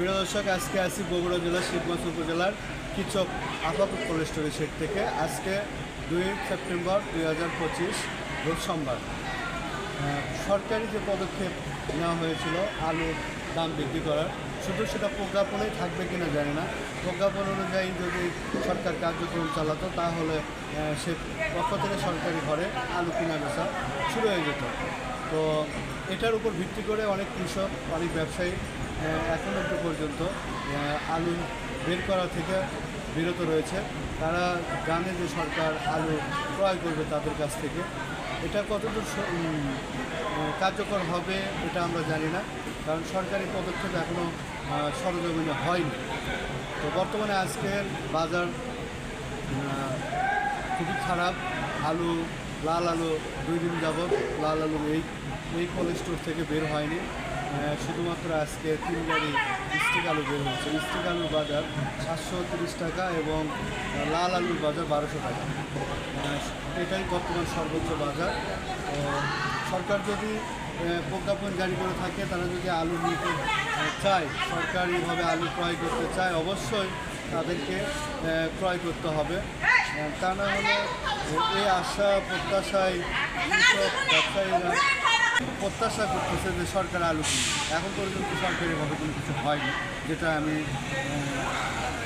প্রিয় দর্শক, আজকে আছি বগুড়া জেলার শিবগঞ্জ উপজেলার কিচক আপাতত কোল্ড স্টোরেজ সেট থেকে। আজকে দুই সেপ্টেম্বর দুই হাজার পঁচিশ, রোজ সোমবার। সরকারি যে পদক্ষেপ নেওয়া হয়েছিল, আলুর দাম বৃদ্ধি করার, শুধু সেটা প্রজ্ঞাপনেই থাকবে কিনা জানি না। প্রজ্ঞাপন অনুযায়ী যদি সরকার কার্যক্রম চালাতো, তাহলে সে পক্ষ থেকে সরকারি ঘরে আলু কিনা বেচা শুরু হয়ে যেত। তো এটার উপর ভিত্তি করে অনেক কৃষক, অনেক ব্যবসায়ী এখন অব্দি পর্যন্ত আলু বের করা থেকে বিরত রয়েছে। তারা জানে যে সরকার আলু ক্রয় করবে তাদের কাছ থেকে। এটা কতদূর কার্যকর হবে এটা আমরা জানি না, কারণ সরকারি পদক্ষেপ এখনও সরজমিনে হয়নি। তো বর্তমানে আজকের বাজার খুবই খারাপ। আলু, লাল আলু দুই দিন যাবৎ, লাল আলু এই এই কোল্ড স্টোর থেকে বের হয়নি। শুধুমাত্র আজকে তিন গাড়ি স্টিক আলু বের হয়েছে। স্টিক আলুর বাজার সাতশো তিরিশ টাকা এবং লাল আলুর বাজার বারোশো টাকা। এটাই বর্তমান সর্বোচ্চ বাজার। তো সরকার যদি প্রজ্ঞাপন জারি করে থাকে, তারা যদি আলু নিতে চায় সরকারিভাবে আলু ক্রয় করতে চায়, অবশ্যই তাদেরকে ক্রয় করতে হবে। তা না হলে এই আশা, প্রত্যাশায় কৃষক, ব্যবসায়ীরা প্রত্যাশা করতেছে যে সরকার আলু কিনবে এখন পর্যন্ত সরকারিভাবে কোনো কিছু হয়নি যেটা আমি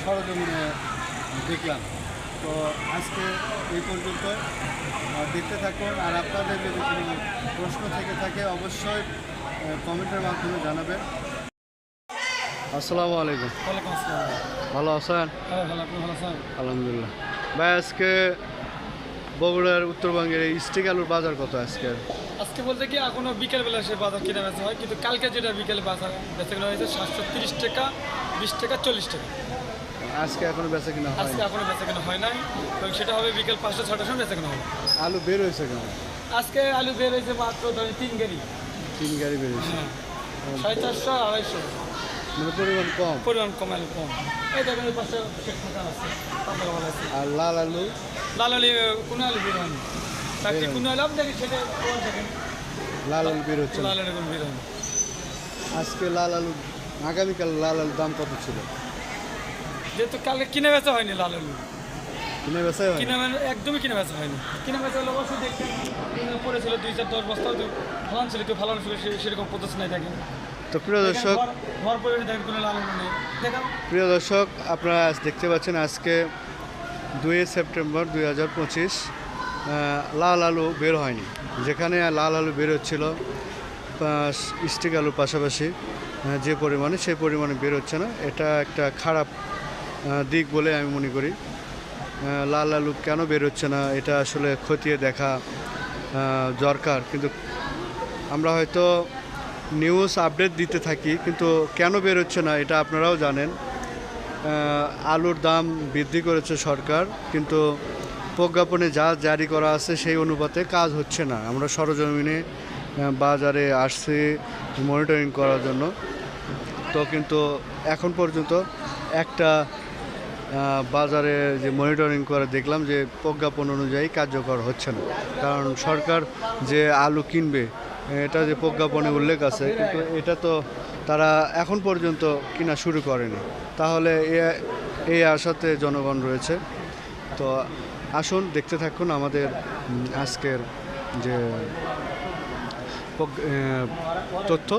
সরজমিনে দেখলাম। তো আজকে এই পর্যন্ত দেখতে থাকুন। আর আপনাদের যদি কোনো প্রশ্ন থেকে থাকে অবশ্যই কমেন্টের মাধ্যমে জানাবেন। আসসালামু আলাইকুম। হ্যাঁ ভালো আছেন? আলহামদুলিল্লাহ। ভাই আজকে বগুড়ার উত্তরবঙ্গের এই স্টিক আলুর বাজার কত আজকে? আজকে বলতে কি এখনও বিকেলবেলা সে বাজার কিনে বেচা হয় কিন্তু কালকে যেটা বিকেলে বাজার বেচাকেনা হয়েছে সাতশো তিরিশ টাকা বিশ টাকা চল্লিশ টাকা। আজকে এখনও বেচা কিনা হয় আজকে এখনও বেচাকেনা হয় নাই এবং সেটা হবে বিকেল পাঁচটা ছটার সময় বেচাকেনা হবে। আলু বের হয়েছে কেন? আজকে আলু বের হয়েছে মাত্র ধরেন তিন গাড়ি তিন গাড়ি বের হয়েছে। হ্যাঁ সাড়ে চারশো আড়াইশো। মানে পরিমাণ কম। পরিমাণ কম আলু কম। এই দেখেন পাশে ফাঁকা আছে ভালো আছে। আর লাল আলু? লাল আলু কোনো আলু বের হয়নি। তাকে কোনো আলু? আপনি সেটা দেখেন? লাল আলু বের হচ্ছে। লাল আলু কোনো বের হয়নি। আজকে লাল আলু আগামীকাল লাল আলুর দাম কত ছিল? যেহেতু কালকে কিনে বেচা হয়নি লাল আলু। কিনে বেচাই হয় কিনে মানে একদমই কিনে বেচা হয়নি। কিনে বেচা হলে অবশ্যই দেখতেন পড়েছিল দুই চার দশ বস্তা ভালো ছিল কেউ সে- সেরকম পদ্ধতি নাই দেখেন তো প্রিয় দর্শক প্রিয় দর্শক আপনারা আজ দেখতে পাচ্ছেন আজকে দুই সেপ্টেম্বর দুই হাজার পঁচিশ লাল আলু বের হয়নি। যেখানে লাল আলু বের হচ্ছিল স্টিক আলুর পাশাপাশি যে পরিমাণে সেই পরিমাণে বের হচ্ছে না। এটা একটা খারাপ দিক বলে আমি মনে করি। লাল আলু কেন বের হচ্ছে না এটা আসলে খতিয়ে দেখা দরকার। কিন্তু আমরা হয়তো নিউজ আপডেট দিতে থাকি, কিন্তু কেন বের হচ্ছে না এটা আপনারাও জানেন। আলুর দাম বৃদ্ধি করেছে সরকার, কিন্তু প্রজ্ঞাপনে যা জারি করা আছে সেই অনুপাতে কাজ হচ্ছে না। আমরা সরজমিনে বাজারে আসছি মনিটরিং করার জন্য। তো কিন্তু এখন পর্যন্ত একটা বাজারে যে মনিটরিং করে দেখলাম যে প্রজ্ঞাপন অনুযায়ী কার্যকর হচ্ছে না। কারণ সরকার যে আলু কিনবে এটা যে প্রজ্ঞাপনে উল্লেখ আছে, কিন্তু এটা তো তারা এখন পর্যন্ত কিনা শুরু করেনি। তাহলে এই আশাতে জনগণ রয়েছে। তো আসুন, দেখতে থাকুন আমাদের আজকের যে তথ্য।